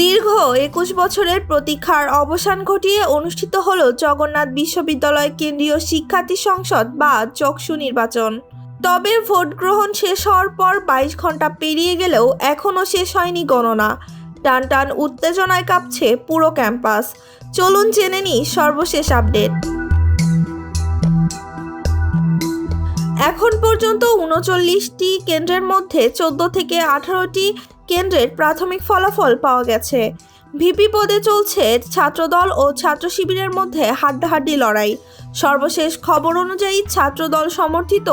দীর্ঘ একুশ বছরের প্রতীক্ষার অবসান ঘটিয়ে অনুষ্ঠিত হল জগন্নাথ বিশ্ববিদ্যালয় কেন্দ্রীয় শিক্ষার্থী সংসদ বা চকসু নির্বাচন। তবে ভোট গ্রহণ শেষ হওয়ার পর বাইশ ঘণ্টা পেরিয়ে গেলেও এখনও শেষ হয়নি গণনা। টান টান উত্তেজনায় কাঁপছে পুরো ক্যাম্পাস। চলুন জেনে নিই সর্বশেষ আপডেট। এখন পর্যন্ত উনচল্লিশটি কেন্দ্রের মধ্যে চোদ্দ থেকে আঠারোটি কেন্দ্রের প্রাথমিক ফলাফল পাওয়া গেছে। ভিপি পদে চলছে ছাত্রদল ও ছাত্র শিবিরের মধ্যে হাড্ডাহাড্ডি লড়াই। সর্বশেষ খবর অনুযায়ী ছাত্রদল সমর্থিত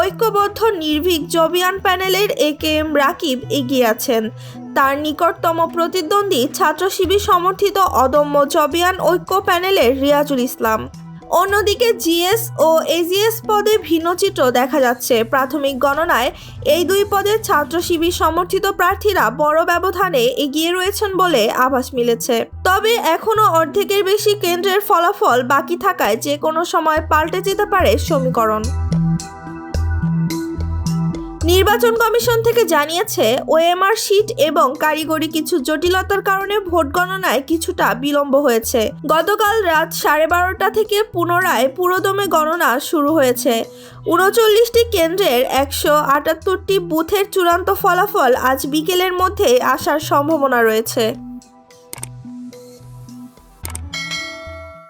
ঐক্যবদ্ধ নির্ভীক জবিয়ান প্যানেলের এ কে এম রাকিব এগিয়ে আছেন। তার নিকটতম প্রতিদ্বন্দ্বী ছাত্র শিবির সমর্থিত অদম্য জবিয়ান ঐক্য প্যানেলের রিয়াজুল ইসলাম। অন্যদিকে জিএস ও এজিএস পদে ভিন্ন চিত্র দেখা যাচ্ছে। প্রাথমিক গণনায় এই দুই পদে ছাত্র শিবির সমর্থিত প্রার্থীরা বড় ব্যবধানে এগিয়ে রয়েছেন বলে আভাস মিলেছে। তবে এখনও অর্ধেকের বেশি কেন্দ্রের ফলাফল বাকি থাকায় যে কোনো সময় পাল্টে যেতে পারে সমীকরণ। নির্বাচন কমিশন থেকে জানিয়েছে, ওএমআর শিট এবং কারিগরি কিছু জটিলতার কারণে ভোট গণনায় কিছুটা বিলম্ব হয়েছে। গতকাল রাত সাড়ে বারোটা থেকে পুনরায় পুরোদমে গণনা শুরু হয়েছে। উনচল্লিশটি কেন্দ্রের একশো আটাত্তরটি বুথের চূড়ান্ত ফলাফল আজ বিকেলের মধ্যে আসার সম্ভাবনা রয়েছে।